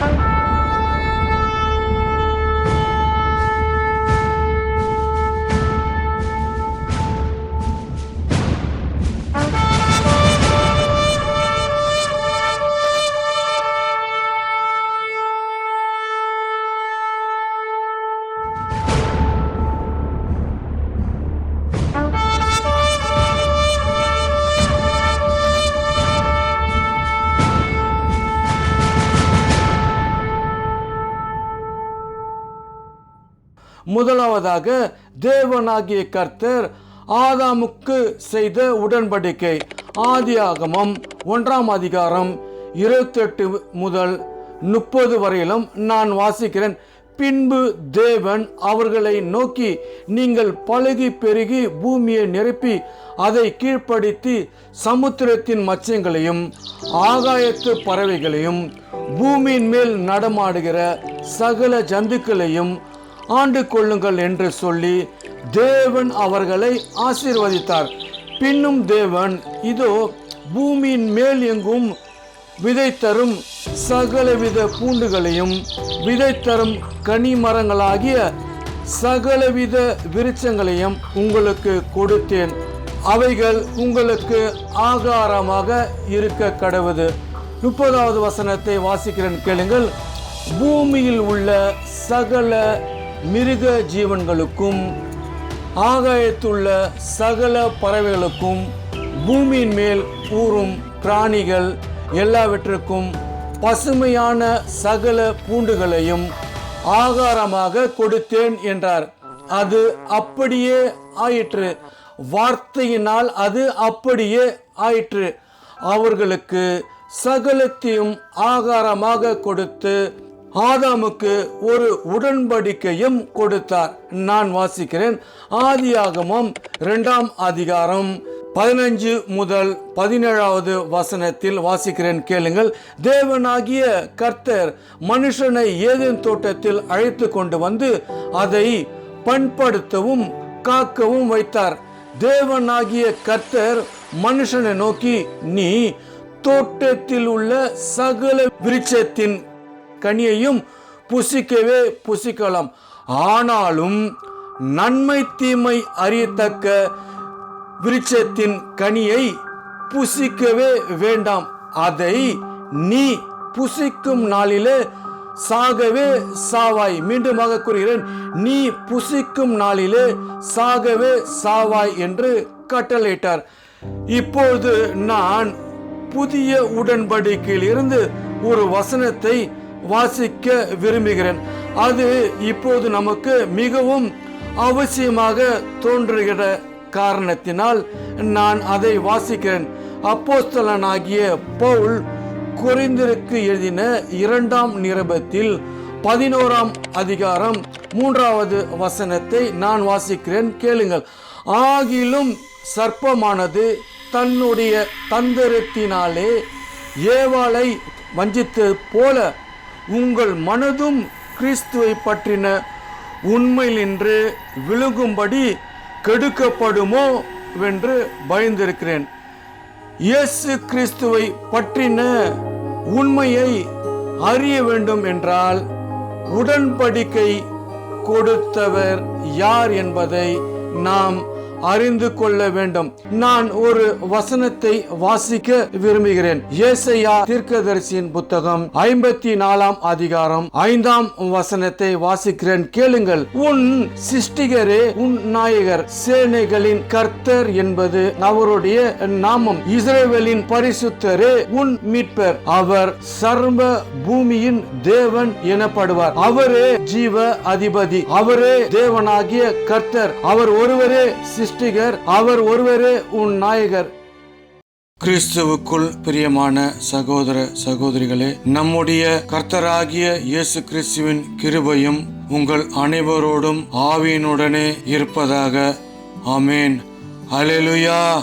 Bye. முதலாவதாக தேவனாகிய கர்த்தர் ஆதாமுக்கு செய்த உடன்படிக்கை. ஆதியாகமம் ஒன்றாம் அதிகாரம் இருபத்தெட்டு முதல் முப்பது வரையிலும் நான் வாசிக்கிறேன். பின்பு தேவன் அவர்களை நோக்கி நீங்கள் பழுகி பெருகி பூமியை நிரப்பி அதை கீழ்ப்படுத்தி சமுத்திரத்தின் மச்சங்களையும் ஆகாயத்து பறவைகளையும் பூமியின் மேல் நடமாடுகிற சகல ஜந்துக்களையும் ஆண்டு கொள்ளுங்கள் என்று சொல்லி தேவன் அவர்களை ஆசீர்வதித்தார். பின்னும் தேவன் இதோ பூமியின் மேல் எங்கும் விதை தரும் சகலவித பூண்டுகளையும் விதை தரும் கனி மரங்களாகிய சகலவித விருட்சங்களையும் உங்களுக்கு கொடுத்தேன். அவைகள் உங்களுக்கு ஆகாரமாக இருக்க கடவுது. முப்பதாவது வசனத்தை வாசிக்கிறேன் கேளுங்கள். பூமியில் உள்ள சகல மிருக ஜீவன்களுக்கும் ஆகாயத்துள்ள சகல பறவைகளுக்கும் பூமியின் மேல் கூறும் பிராணிகள் எல்லாவற்றுக்கும் பசுமையான சகல பூண்டுகளையும் ஆகாரமாக கொடுத்தேன் என்றார். அது அப்படியே ஆயிற்று. வார்த்தையினால் அது அப்படியே ஆயிற்று. அவர்களுக்கு சகலத்தையும் ஆகாரமாக கொடுத்து ஆதாமுக்கு ஒரு உடன்படிக்கையும் கொடுத்தார். நான் வாசிக்கிறேன். ஆதியாகமம் இரண்டாம் அதிகாரம் பதினஞ்சு முதல் பதினேழாவது வசனத்தில் வாசிக்கிறேன் கேளுங்கள். தேவனாகிய கர்த்தர் மனுஷனை ஏதேன் தோட்டத்தில் அழைத்து கொண்டு வந்து அதை பண்படுத்தவும் காக்கவும் வைத்தார். தேவனாகிய கர்த்தர் மனுஷனை நோக்கி நீ தோட்டத்தில் உள்ள சகல விருட்சத்தின் கனியையும் புசிக்கவே புசிக்கலாம். ஆனாலும் நன்மை தீமை அறியத்தக்க விருட்சத்தின் கனியை புசிக்கவே வேண்டாம். அதை நீ புசிக்கும் நாளிலே சாகவே சாவாய். மீண்டுமாக கூறுகிறேன் நீ புசிக்கும் நாளிலே சாகவே சாவாய் என்று கட்டளையிட்டார். இப்பொழுது நான் புதிய உடன்படிக்கையில் இருந்து ஒரு வசனத்தை வாசிக்க விரும்புகிறேன். அது இப்போது நமக்கு மிகவும் அவசியமாக தோன்றுகிற காரணத்தினால் நான் அதை வாசிக்கிறேன். அப்போஸ்தலனாகிய பவுல் குறைந்திருக்கு எழுதின இரண்டாம் நிருபத்தில் பதினோராம் அதிகாரம் மூன்றாவது வசனத்தை நான் வாசிக்கிறேன். கேளுங்கள். ஆகிலும் சர்ப்பமானது தன்னுடைய தந்திரத்தினாலே ஏவாளை வஞ்சித்தது போல உங்கள் மனதும் கிறிஸ்துவை பற்றின உண்மையிலின்று விழுங்கும்படி கெடுக்கப்படுமோ என்று பயந்திருக்கிறேன். இயேசு கிறிஸ்துவை பற்றின உண்மையை அறிய வேண்டும் என்றால் உடன்படிக்கை கொடுத்தவர் யார் என்பதை நாம் அறிந்து கொள்ள வேண்டும். நான் ஒரு வசனத்தை வாசிக்க விரும்புகிறேன். ஏசையா தீர்க்கதரிசியின் புத்தகம் ஐம்பத்தி நாலாம் அதிகாரம் ஐந்தாம் வசனத்தை வாசிக்கிறேன். கேளுங்கள். உன் சிஷ்டிகரே உன் நாயகர் சேனைகளின் கர்த்தர் என்பது அவருடைய நாமம். இஸ்ரேவேலின் பரிசுத்தரே உன் மீட்பர். அவர் சர்வ பூமியின் தேவன் எனப்படுவார். அவரே ஜீவ அதிபதி. அவரே தேவனாகிய கர்த்தர். அவர் ஒருவரே சிருஷ்டிகர் அவர் ஒருவரே உன் நாயகர். கிறிஸ்துவுக்குள் பிரியமான சகோதர சகோதரிகளே நம்முடைய கர்த்தராகிய இயேசு கிறிஸ்துவின் கிருபையும் உங்கள் அனைவரோடும் ஆவியினுடனே இருப்பதாக. ஆமேன். அலெலுயா